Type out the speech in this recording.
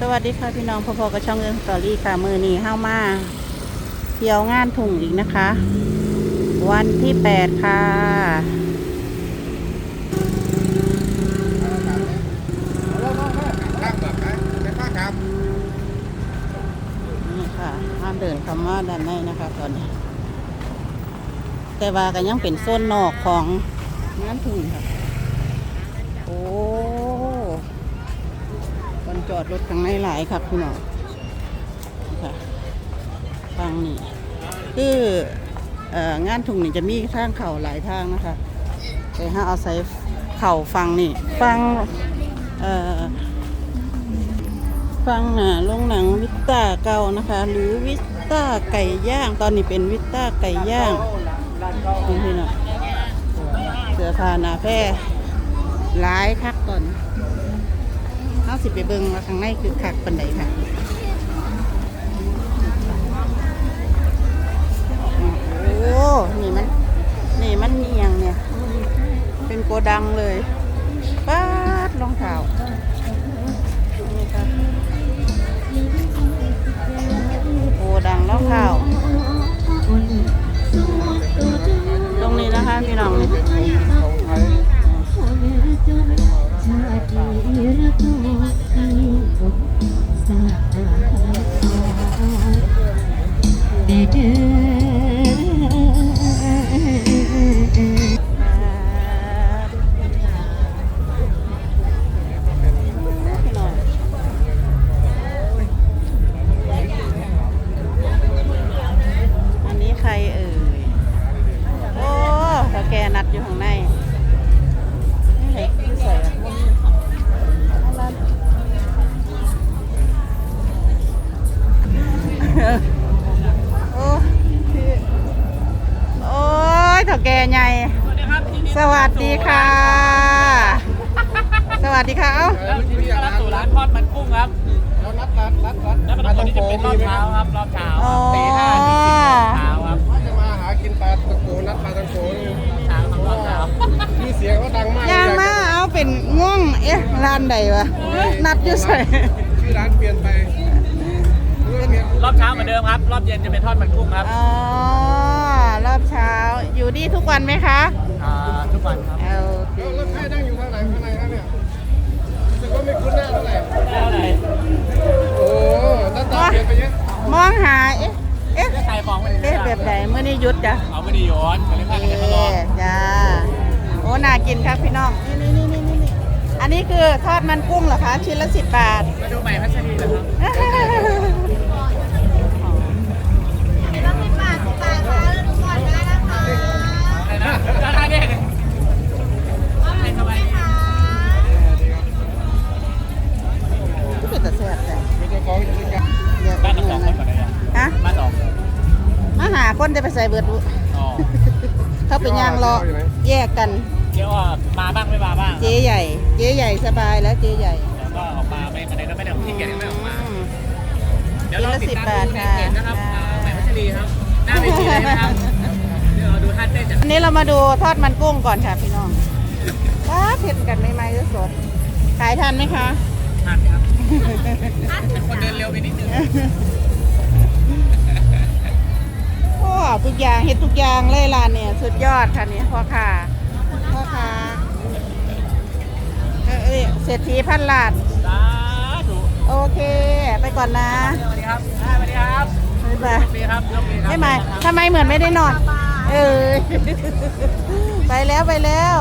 สวัสดีค่ะพี่น้องพอๆกับช่องเรื่องสตอรี่ค่ะมือนี้เข้ามาเที่ยวงานถุงอีกนะคะ วันที่แปดค่ะนี่ค่ะห้ามเดินเข้ามาด้านในนะคะตอนนี้ แต่ว่าก็ยังเป็นโซนนอกของงานถุงค่ะ โอ้คน จอดรถข้างในหลายครับพี่น้องค่ะฟังนี่คือเอ่องานถุงนี่จะมีทางเข่าหลายทางนะคะแต่ถ้าเอาใส่เข่าฟังนี่ฟังเอ่อฟังหนาลงหนังวิต้าเก่านะคะ หรือวิต้าไก่ย่างตอนนี้เป็นวิต้าไก่ย่างนี่พี่น้องเสือพาหนาแพร่หลายคักก่อน สิไปเบิ่งว่าข้างในคือคักปานใดค่ะ พี่ แกใหญ่ สวัสดีค่ะ สวัสดีค่ะ เอ้าแล้วที่นี่ต้อนรับสู่ร้านทอดมันกุ้งครับเรานัดนัดนัดนัดแล้วปลาตองนี้จะเป็นรอบเช้าครับรอบเช้าอ๋อตีห้าถึงสิบโมงเช้าครับว่าจะมาหากินปลาตะโกนัดปลาตะโกนเช้าครับรอบเช้ามีเสียงเขาดังมากย่างมาเอาเป็นง่วงเอ๊ะร้านใดวะนัดอยู่ใส่ชื่อร้านเปลี่ยนไปเรื่องเนี้ยรอบเช้าเหมือนเดิมครับ รอบเย็นจะเป็นทอดมันกุ้งครับอ๋อรอบเช้า อยู่ดีทุกวันไหมคะอ่าทุกวันครับเอาแล้วแล้วใครนั่งอยู่ข้างไหนข้างในครับเนี่ยรู้สึกว่าไม่คุ้นหน้าเท่าไหร่เท่าไหร่โอ้หน้าตาเปลี่ยนไปเยอะมองหาเอ๊ะเอ๊ะถ้าใครมองไม่เอ๊ะได้แบบไหนเมื่อนี้หยุดจ้ะเอาไม่ดีย้อนมาเลยพากันมารอเอ๊ะจ้าโอ้น่ากินครับพี่น้องนี่นี่นี่นี่นี่อันนี้คือทอดมันกุ้งเหรอคะชิ้นละสิบบาทมาดูใหม่พัชรีเหรอครับ อะไรนะราคาเนี่ยอะไรสบายดีก็เป็นแต่แซ่บแต่เป็นเจ้าของกิจการเดี๋ยวบ้านละสองคนก่อนเลยนะฮะบ้านสองมาหาคนจะไปใส่เบิดบุอ๋อเขาไปย่างรอแยกกันเดี๋ยวว่ามาบ้างไม่มาบ้างเจ๊ใหญ่ เจ๊ใหญ่สบายแล้วเจ๊ใหญ่แล้วก็ออกมาไม่มาไหนก็ไม่ได้ที่เกียจไม่ออกมาอืมเดี๋ยวเราติดตามดูในเพจนะครับค่ะอ่าใหม่พัชรีครับหน้าเวทีเลยนะครับ อันนี้เรามาดูทอดมันกุ้งก่อนค่ะพี่น้องว้าเผ็ดกันใหม่ๆสดๆขายทันไหมคะท่านครับเป็นคนเดินเร็วไปนิดนึงโอ้ทุกอย่างเห็ดทุกอย่างเลยร้านเนี่ย สุดยอดค่ะนี่พ่อค้าพ่อค้าเออเอ้ยเศรษฐีพันล้านสาธุโอเค ไปก่อนนะสวัสดีครับอ่าสวัสดีครับบ๊ายบายโชคดีครับโชคดีครับไม่ไหมทำไมเหมือนไม่ได้นอน เออ ไปแล้วไปแล้ว